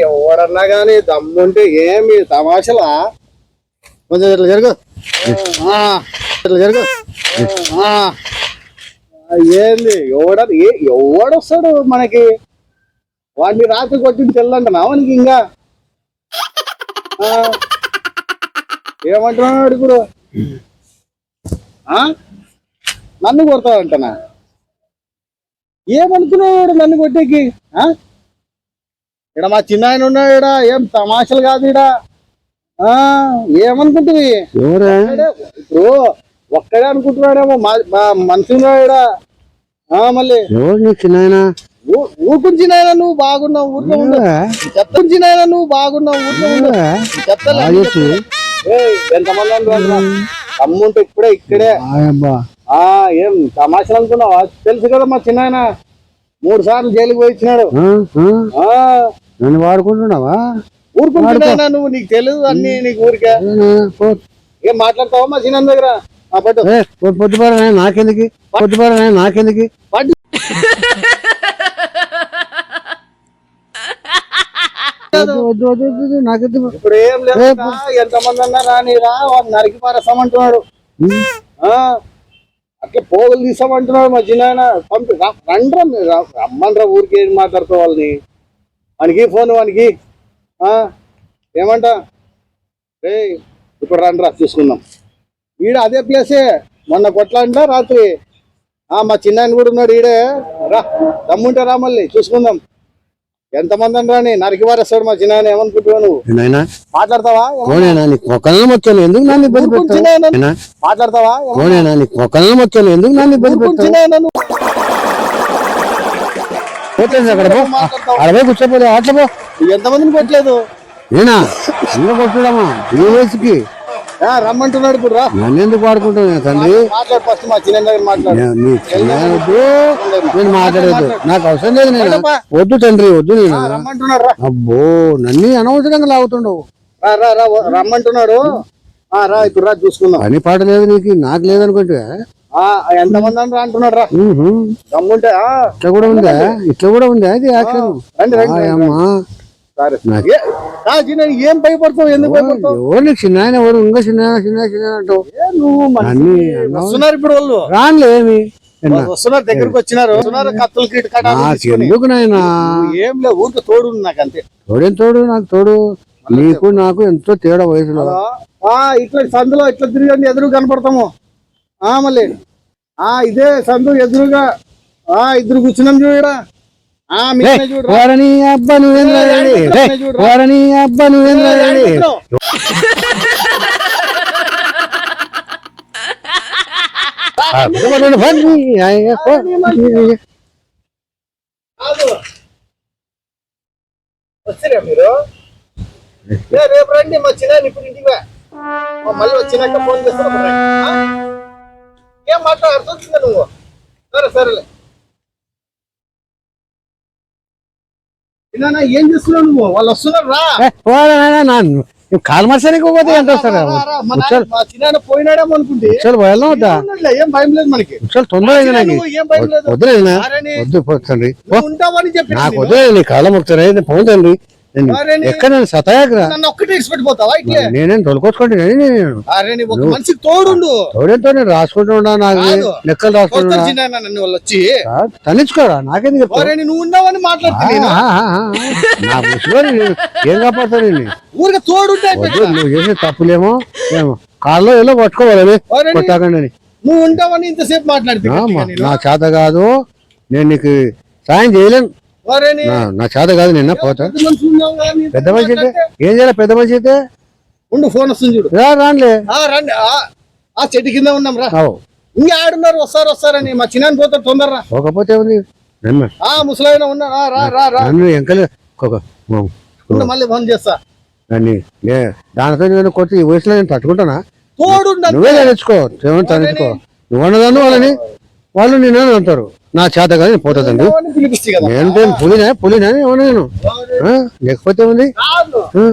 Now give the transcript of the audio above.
ఎవడన్నా గాని దమ్ముంటే ఏమి తమాషలా? కొంచెం ఇట్లా జరుగు. ఆ, ఇట్లా జరుగు. ఏంది? ఎవడ ఎవడొస్తాడు మనకి? వాడిని రాత్రి కొట్టింది తెల్లంటనా మనకి ఇంకా. ఏమంటున్నాడు ఇప్పుడు? ఆ? నన్ను కొడతావంటనా ఏమనుకున్నాడు నన్ను కొట్టేకి? ఈడ మా చిన్న ఆయన ఉన్నాడు ఈడ. ఏం తమాషలు కాదు ఆ, ఏమనుకుంటుంది ఇప్పుడు ఒక్కడే అనుకుంటున్నాడేమో మా మనిషి ఉన్నాడు మళ్ళీ. ఎవరు నీ చిన్న నువ్వు బాగున్నావు ఊరికే ఉండు. చెత్తంచినాయన నువ్వు బాగున్నావు ఊరికే ఉండు. చెత్తలే ఏయ్, ఎంతమంది అమ్ముంటే ఇప్పుడే ఇక్కడే ఆ ఏం తమాషలు అనుకున్నావా? తెలుసు కదా మా చిన్నాయన. మూడు సార్లు జైలుకి పోయి ఇచ్చినాడు. ఆ, ఆ, ఆ. నన్ను వాడుకుంటున్నావా? ఊరుకుంటున్నాయన నువ్వు? నీకు తెలియదు అన్ని నీకు ఊరికే. ఏం మాట్లాడతావా మా చిన్న దగ్గర? పొద్దుపార నాకెందుకు? పొద్దుపార నాకెందుకు? ఇప్పుడు ఏం లేదు ఎంతమంది అన్నా రానిరా నరికి పారేస్తామంటున్నాడు. అట్లా పోగులు తీసామంటున్నాడు మా చిన్న పంపి రా- రండ్రా మీరు రా- ఊరికి ఏం మాట్లాడుతావు వాళ్ళని వానికి ఫోన్ వానికి. ఆ? ఏమంట? రే ఇప్పుడు రండ్రా చూసుకుందాం. ఈడ అదే ప్లేసే మొన్న కొట్లాంట రాత్రి. ఆ మా చిన్నాయన కూడా ఉన్నాడు ఈడే. రా దమ్ముంటే రా మళ్ళీ చూసుకుందాం. ఎంతమంది అని రాని నరికి వారేస్తాడు మా చిన్నాయన ఏమనుకుంటున్నావు నువ్వు? మాట్లాడతావా? వచ్చాను ఎందుకు నన్ను ఇబ్బంది మాట్లాడతావా? నీకు ఎందుకు నన్ను ఇబ్బంది ఊరుకుని పెడతావు చిన్నాయన నువ్వు పోతుంది అక్కడ పో. అరవై కూర్చోపోతే అట్లా పో. ఎంతమందిని కొట్టలేదు? నేనా? ఇంకా కొట్టడమా ఈ వయసుకి. ఆ, రమ్మంటున్నాడు ఇప్పుడు రా. నన్ను ఎందుకు వాడుకుంటావు తండ్రి? మాట్లాడు ఫస్ట్ మా చిన్న దగ్గర మాట్లాడు నేను మాట్లాడదు నాకు అవసరం లేదు నేను. వద్దు తండ్రి వద్దు నేను. రమ్మంటున్నాడు రా. అబ్బో నన్ను అనవసరంగా లాగుతుండవు. రా రా రమ్మంటున్నాడు. ఆ రా ఇప్పుడు రా చూసుకుందాం. పని పాట లేదు నీకు నాకు లేదనుకుంటే ఎంతమంది అని రా అంటున్నాడు రా. దమ్ముంటే ఇట్లా కూడా ఉందా? ఇట్లా కూడా ఉందా? ఇది ఏ, భయపడతావు? ఎందుకు భయపడతావు? చిన్న ఎవరు? ఇంకా చిన్న చిన్న చిన్న అంటావు. వస్తున్నారు ఇప్పుడు వాళ్ళు. రానులే ఏమి? ఎన్నా? వస్తున్నారు దగ్గరికి వచ్చినారు. వస్తున్నారు కత్తులు కీట. ఎందుకు నాయనా? ఏం లేదు ఊరికి తోడు నాకు అంతే. తోడేం తోడు? నాకు తోడు. నీకు నాకు ఎంతో తేడా వయసులో. ఆ ఇట్లా సందులో ఇట్లా తిరిగండి ఎదురు కనపడతాము. ఆ మళ్ళీ. ఆ ఇదే సందు ఎదురుగా. ఆ ఇద్దరు కూర్చున్నాం చూడరా. అబ్బా అబ్బా వచ్చారా మీరు? రేపు రండి. మా చిన్న ఇప్పుడు ఇంటికి మళ్ళీ వచ్చినాక ఫోన్ చేస్తాను? ఏం మాట్లాడ అర్థం వచ్చిందా నువ్వు. సరే సరేలే. ఏం చేస్తున్నావు నువ్వు? వాళ్ళు వస్తున్నారు రా. కాలు పోతే ఎంత వస్తారు? పోయినాడేమో అనుకుంటే. వద్దా? ఏం భయం లేదు మనకి. తొందర లేదు. వద్దు పోతండి నాకు వద్దు నీ కాలం నేను పోతండి. ఎక్కడ నేను ఒక్కటే నేనేం తొలకొచ్చుకోండి నేను అరే నీ ఒక మనిషికి తోడుండు. తోడేంతో నేను రాసుకుంటూ ఉన్నా నాకు. లెక్కలు నన్ను వాళ్ళు వచ్చి. తనిచ్చుకోరా నువ్వు ఉన్నావని. నా ఏం కాపాడుతాను నేను? ఊరికే తోడుంటే నువ్వు చేసే తప్పులేమో ఏమో. కాల్లో ఏదో పట్టుకోవాలి కొట్టాకండి. నువ్వు ఉంటావని ఇంతసేపు మాట్లాడుతుంది ఆ, మా- నా చేత కాదు నేను నీకు సాయం చేయలేను. నా నా చేత కాదు నిన్న పోతా. పెద్ద మనిషి అయితే? ఏం చేయాలి? పెద్ద మనిషి అయితే? ఉండు ఫోన్ వస్తుంది చూడు. రానులే. ఆ రండి. ఆ, చెట్టు కింద ఉన్నాం రా. ఇంకా ఆడున్నారు వస్తారు వస్తారని. మా చిన్న పోతారు తొందరరా. పోకపోతే ఉంది ఆ ముసలాయన ఉన్నా రా రా రా ఎంకలే మళ్ళీ ఫోన్ చేస్తా. దానితో నేను కొట్టి ఈ వయసులో నేను తట్టుకుంటానా? తోడుండ నువ్వే తనిచ్చుకో ఏమని తనిచ్చుకో నువ్వు అన్నదాన్ని వాళ్ళని? వాళ్ళు నేను అంటారు. నా చేత కాదు నేను పోతుందండి పిలిపిస్తే కదా? నేను పులినా పులినా ఏమన్నా నేను? లేకపోతే ఉంది ఆ?